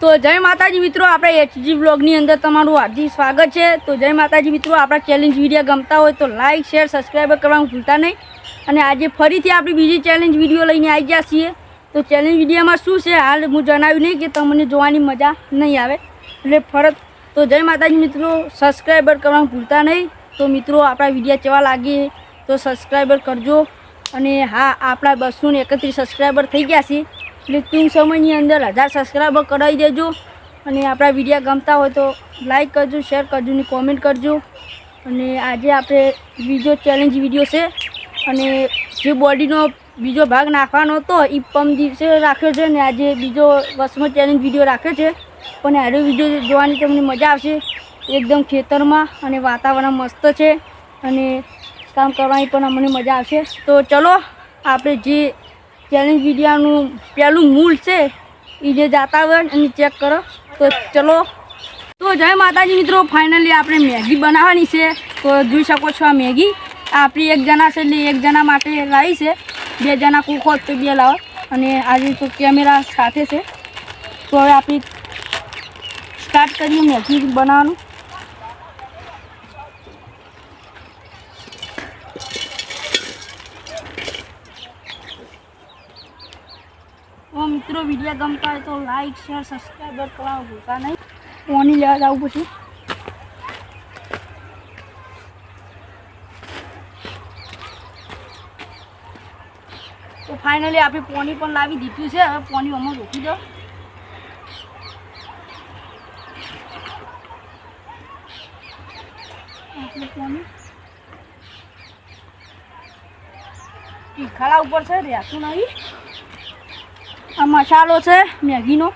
તો જય માતાજી મિત્રો, આપણે એચજી બ્લોગની અંદર તમારું હાર્દિક સ્વાગત છે. તો જય માતાજી મિત્રો, આપણા ચેલેન્જ વીડિયો ગમતા હોય તો લાઇક શેર સબસ્ક્રાઈબ કરવાનું ભૂલતા નહીં. અને આજે ફરીથી આપણી બીજી ચેલેન્જ વીડિયો લઈને આવી ગયા છીએ. તો ચેલેન્જ વિડીયોમાં શું છે હાલ હું જણાવ્યું નહીં કે તમને જોવાની મજા નહીં આવે. એટલે ફરત, તો જય માતાજી મિત્રો સબસ્ક્રાઈબર કરવાનું ભૂલતા નહીં. તો મિત્રો, આપણા વીડિયો કેવા લાગે તો સબસ્ક્રાઈબર કરજો. અને હા, આપણા બસો એકત્રીસ સબસ્ક્રાઈબર થઈ ગયા છે એટલે ટૂંક સમયની અંદર હજાર સબસ્ક્રાઈબર કરાવી દેજો. અને આપણા વિડીયા ગમતા હોય તો લાઈક કરજો શેર કરજો ને કોમેન્ટ કરજો. અને આજે આપણે બીજો ચેલેન્જ વીડિયો છે. અને જે બોડીનો બીજો ભાગ નાખવાનો હતો, એ પમ દિવસે રાખ્યો છે ને આજે બીજો વસમો ચેલેન્જ વીડિયો રાખ્યો છે. પણ આરો વીડિયો જોવાની તમને મજા આવશે. એકદમ ખેતરમાં અને વાતાવરણ મસ્ત છે. અને કામ કરવાની પણ અમને મજા આવશે. તો ચલો, આપણે જે ચેલેન્જ વિડીયાનું પહેલું મૂળ છે એ જે જાતા હોય અને ચેક કરો. તો ચલો. તો જય માતાજી મિત્રો ફાઇનલી આપણે મેગી બનાવવાની છે. તો જોઈ શકો છો આ મેગી. આપણી એક જણા છે એટલે એક જણા માટે લાવી છે. બે જણા કૂક તો બે લાવો અને આજે તો કેમેરા સાથે છે. તો હવે આપણી સ્ટાર્ટ કરીએ મેગી બનાવવાનું તો મિત્રો વીડિયો ગમતા હોય તો લાઈક શેર સબસ્ક્રાઈબર કરવાનું ભૂલતા નહીં. પોની લેવા જવું પછી. તો ફાઇનલી આપણે પોની પણ લાવી દીધું છે. હવે પોની અમુક રોકી દો. તીખાડા ઉપર છે રહેતું નહીં. આ મસાલો છે મેગીનો.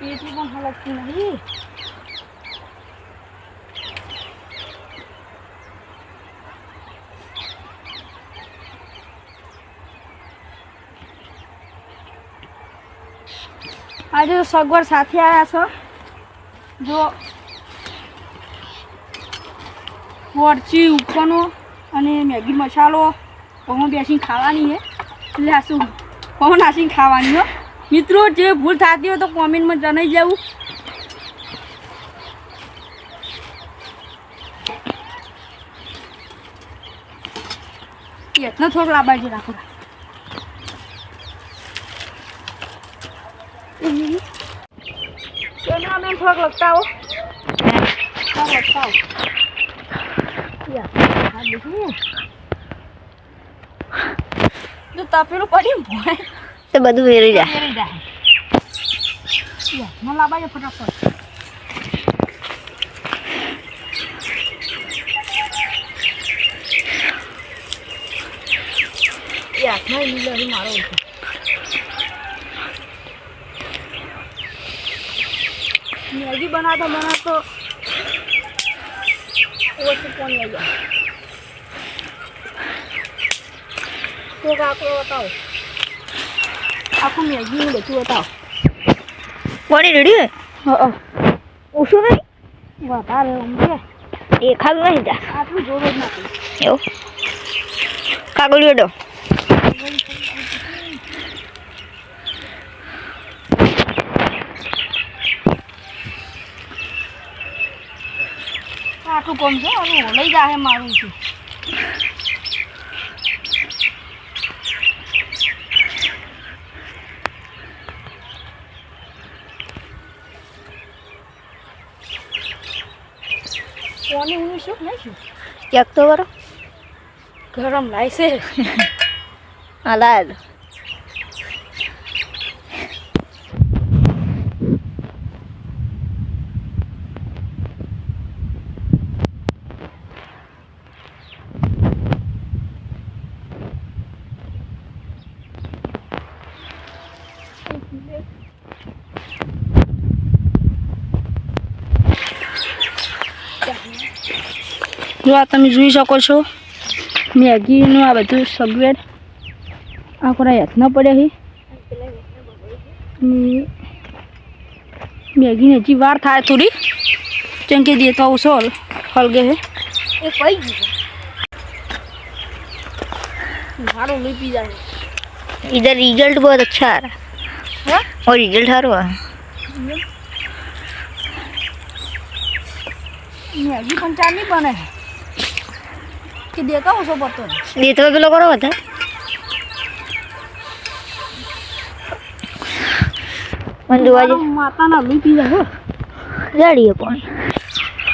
પેટી પણ હલકતી નહીં આજે સગવડ સાથે આવ્યા છો. જો વરચી ઉપરનો અને મેગી મસાલો. પહોં બેસીને ખાવાની છે એટલે આ શું? પહોં નાસીને ખાવાની હો. મિત્રો જે ભૂલ થતી હોય તો કોમેન્ટમાં જણાવી જવું એટલો થોડો લાબાજી રાખો. થોડોક લગતા હો થોડોક લગતા હો જો તપેલું પડી ભોય તો બધું વેરી જાય ફેરી જાય ન લાબાય ફટાફટ હાથમાં લીલો અહીં મારો ઉઠો મેગી બનાવતો બનાવતો ઓછું પાણી આવી જાય તો કાકડો બતાવો આખું મેગીનું બધું બતાવો પાણી રેડી હોય હા ઓછું નહીં વધારે ઊંઘે દેખાતું નહીં તા આટલું જોર જ નથી એવું કાગળિયો ડો આટલું કોમ છે હવે લઈ જાય મારું છે કોની હું શું નહીં ક્યાંક તો કરો ગરમ લાગશે હા લાલ જો આ તમે જોઈ શકો છો મેગીનું આ બધું સગવેર આ કોરા હાથ ન પડે છે ને મેગીને હજી વાર થાય થોડી કેમ કે દેતો આવશો હલગે છે એ કઈ ગયું સારો લઈ પી જાય इधर रिजल्ट बहुत अच्छा आ रहा હા और रिजल्ट सारो है મેગી પણ ચા નહીં બને કે દેતા ઓછો પડતો દેતો પેલો કરો હતા મને જોવાજી માતાના બી પી જાય જાડીએ પણ.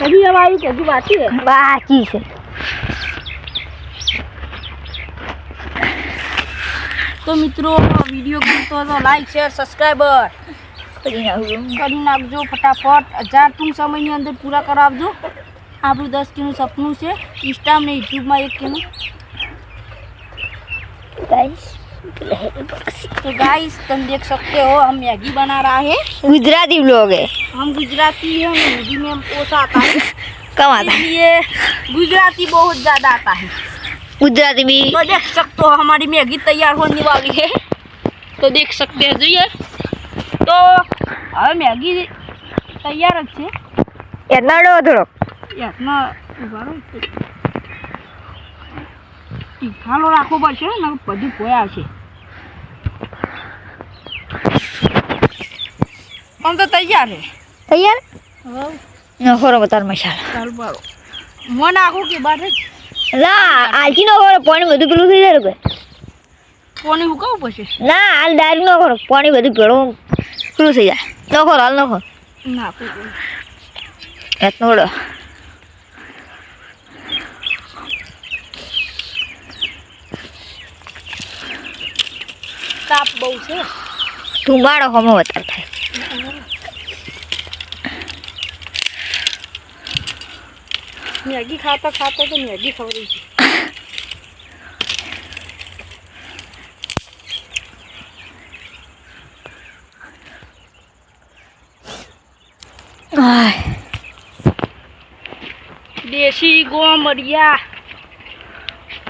હજી હવે આવી કે હજી બાકી છે? છે. તો મિત્રો વીડિયો ગમતો તો લાઈક શેર સબસ્ક્રાઈબર કરી કરી નાખજો ફટાફટ. હજાર ટૂંક સમયની અંદર પૂરા કરાવજો. આપણું દસ કિનું સપનું છે ઇન્સ્ટામાં ને યુટ્યુબમાં એક કિનું गाइस तो गाइस तुम देख सकते हो हम मैगी बना रहा है गुजराती ब्लॉग है हम गुजराती है हमें हिंदी में ओसा आता है कम आता है इसलिए गुजराती बहुत ज़्यादा आता है गुजराती भी तो देख सकते हो हमारी मैगी तैयार होने वाली है तो देख सकते हैं જોઈએ તો હવે મેગી તૈયાર જ છે એટલા ડો થોડો યાતના ઊભા રાખવો પડશે ને બધું પોયા છે આમ તો તૈયાર છે. તૈયાર? નખોરો બતાર મસાલા. ચાલ બારો. મોં નાખું કે બાર જ ના આલથી નો ખરો પાણી બધું પેલું થઈ જાય કે કોને હુકાવું પડશે? ના હાલ દારી નો હોરો પાણી બધું પેલું પેલું થઈ જાય. નખો હાલ નખો. ના પડે. તાપ બહુ છે. ધુમાડો હમો વધારે થાય. મેગી ખાતા ખાતા તો મેગી ખવડી છે. દેશી ગોમરિયા.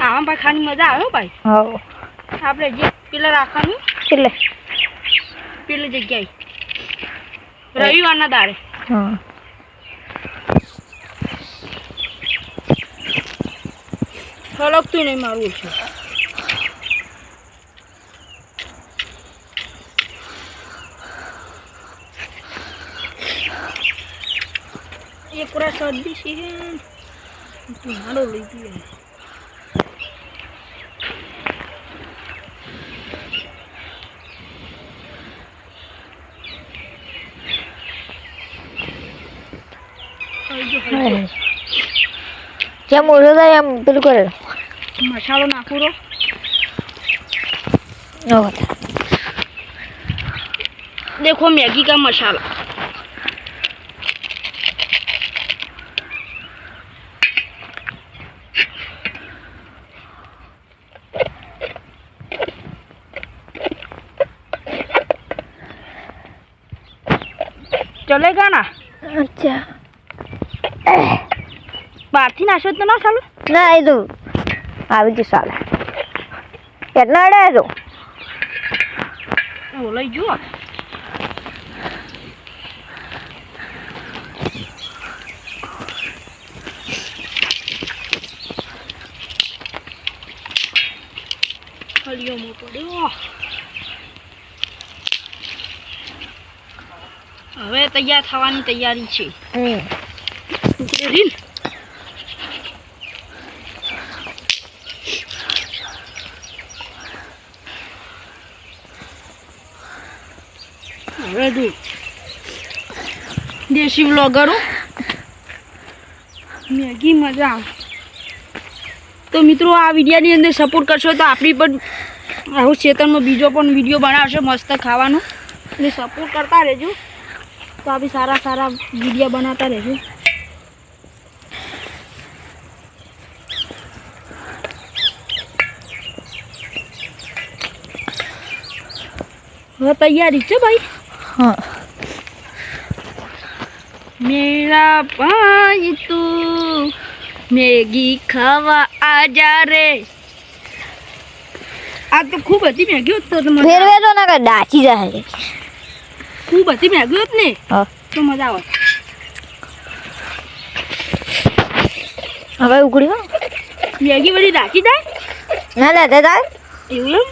આવા ભાઈ ખાની મજા આવે ભાઈ. હવ. આપણે જે પેલા રાખવાનું કેટલે પેલી જગ્યાએ. રવિવારના દાડે. હા. ફલકતું નહીં મારું છે. એ પૂરા શરદી છે. મારો લઈ ગયો. જેમ ઓછો થાય એમ પેલું કરે મસાલો નાખું રો નો વધારે देखो मैगी का मसाला ચલેગા ના અચ્છા બહારથી નાશો તો ના ચાલો? ના એ તો આવી જ ચાલે. કેટલા અડે તો લઈ જુઓ. હવે તૈયાર થવાની તૈયારી છે. રીલ હવે દેશી વ્લોગરો મેગી મજા તો મિત્રો, આ વિડીયાની અંદર સપોર્ટ કરશો તો આપણી પણ આવું ચેતનમાં બીજો પણ વીડિયો બનાવશે મસ્ત ખાવાનો. એટલે સપોર્ટ કરતા રહેજો. તો આપણે સારા સારા વીડિયો બનાવતા રહેજો. હવે તૈયારી છે ભાઈ? હા. મેરા ભાઈ તું મેગી ખાવા આજા રે. આ તો ખૂબ હતી મેગી હોત તો મજા ફેરવે તો ના ડાચી જાય ખૂબ હતી મેગી હોત ને હા. તો મજા આવે હવે ઉગડ્યો મેગી બધી ડાચી જાય? ના લે દે તાર. એવું એમ?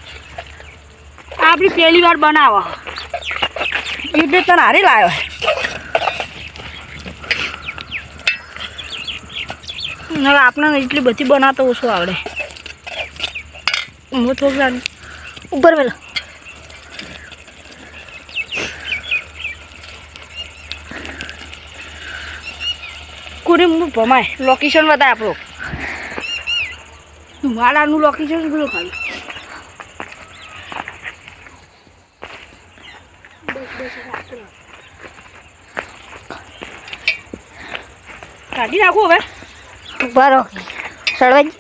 આપણી પહેલી વાર બનાવો. એટલે તને હારી લાવ્યો હવે આપણને એટલી બધી બનાવતો ઓછું આવડે. હું થોડું ઉપર વેલો કુરી હું ભમાય? લોકેશન બતાય આપણું. વાડાનું લોકેશન પેલું ખાલી. કાઢી નાખું હવે બરો સળવાજી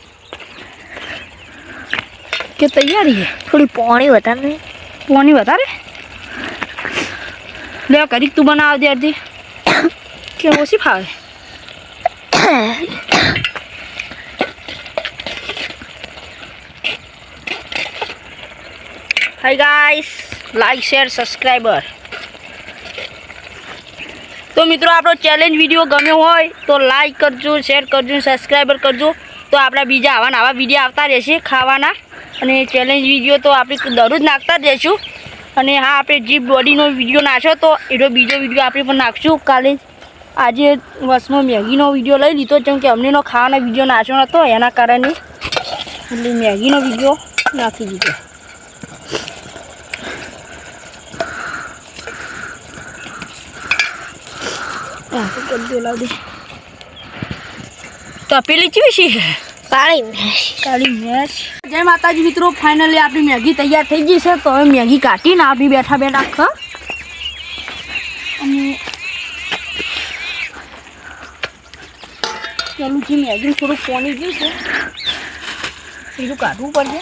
કે તૈયારી થોડી પોણી વધારે નહીં. વધારે? લે કરી તું બનાવ દે અડધી. કે ઓછી ફાવે? Hi guys like share subscriber તો મિત્રો, આપણો ચેલેન્જ વીડિયો ગમ્યો હોય તો લાઈક કરજો શેર કરજો સબસ્ક્રાઈબર કરજો. તો આપણા બીજા આવા નવા વીડિયો આવતા રહેશે ખાવાના. અને ચેલેન્જ વીડિયો તો આપણે દરરોજ નાખતા જ રહેશું. અને હા, આપણે જે બોડીનો વીડિયો નાખ્યો તો એનો બીજો વીડિયો આપણે પણ નાખશું. કાલે આજે વર્ષમાં મેગીનો વીડિયો લઈ લીધો, જેમ કે અમનેનો ખાવાનો વીડિયો નાખ્યો નહોતો એના કારણે એટલે મેગીનો વીડિયો નાખી દીધો. તો લાવ દે. તપેલી ચીવી છે? કાળી મેશ. કાળી મેચ જય માતાજી મિત્રો ફાઇનલી આપણી મેગી તૈયાર થઈ ગઈ છે તો હવે મેગી કાઢીને આપણી બેઠા બેઠા ખ અને પેલું જે મેગી થોડું પોની ગયું છે બીજું કાઢવું પડશે.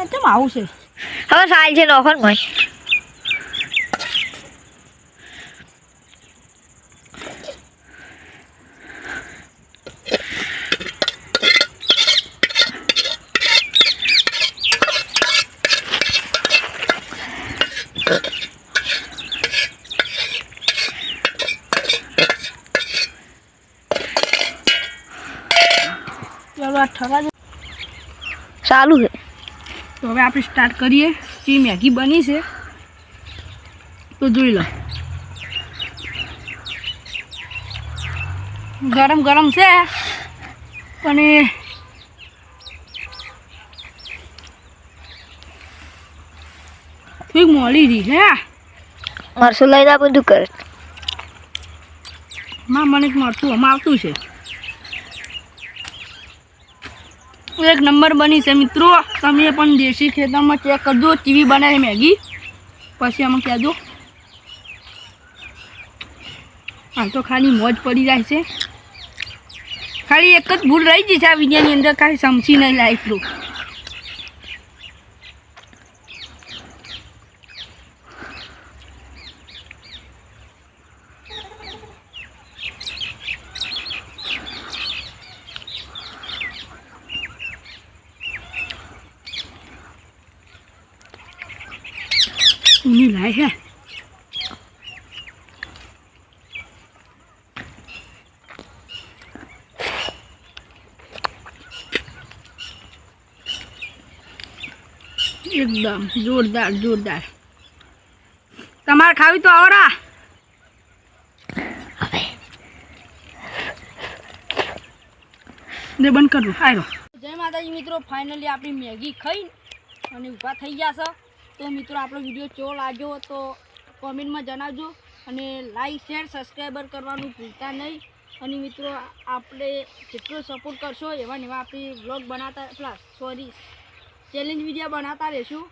પોની આ કેમ આવું છે હવે સાલ છે નોખો ને ભાઈ ચાલો આ ઠરવા દે. ચાલુ છે તો હવે આપણે સ્ટાર્ટ કરીએ. જે મેગી બની છે તો જોઈ લો. ગરમ ગરમ છે અને થોડીક મોડી રહી છે મરસું લઈને બધું કરે. માં મને જ મળતું આમાં આવતું છે. એક નંબર બની છે મિત્રો. તમે પણ દેશી ખેતરમાં ચેક કરજો. ટીવી બનાવી મેગી. પછી આમાં કહેજો. હાલ તો ખાલી મોજ પડી જાય છે. ખાલી એક જ ભૂલ રહી ગઈ છે આ વિડીયાની અંદર. કાંઈ સમજી નહીં લાય લાય હે એકદમ જોરદાર જોરદાર. તમારે ખાવી તો આવરા ને બંધ કરું આયો જય માતાજી મિત્રો ફાઇનલી આપણી મેગી ખાઈ અને ઊભા થઈ ગયા છે. તો મિત્રો, આપણો વીડિયો ચો લાગ્યો તો કોમેન્ટમાં જણાવજો અને લાઈક શેર સબસ્ક્રાઈબર કરવાનું ભૂલતા નહીં. અને મિત્રો, આપણે જેટલો સપોર્ટ કરશો એવા ને એવા આપણે વ્લોગ બનાવતા પ્લસ સોરી ચેલેન્જ વીડિયો બનાવતા રહીશું.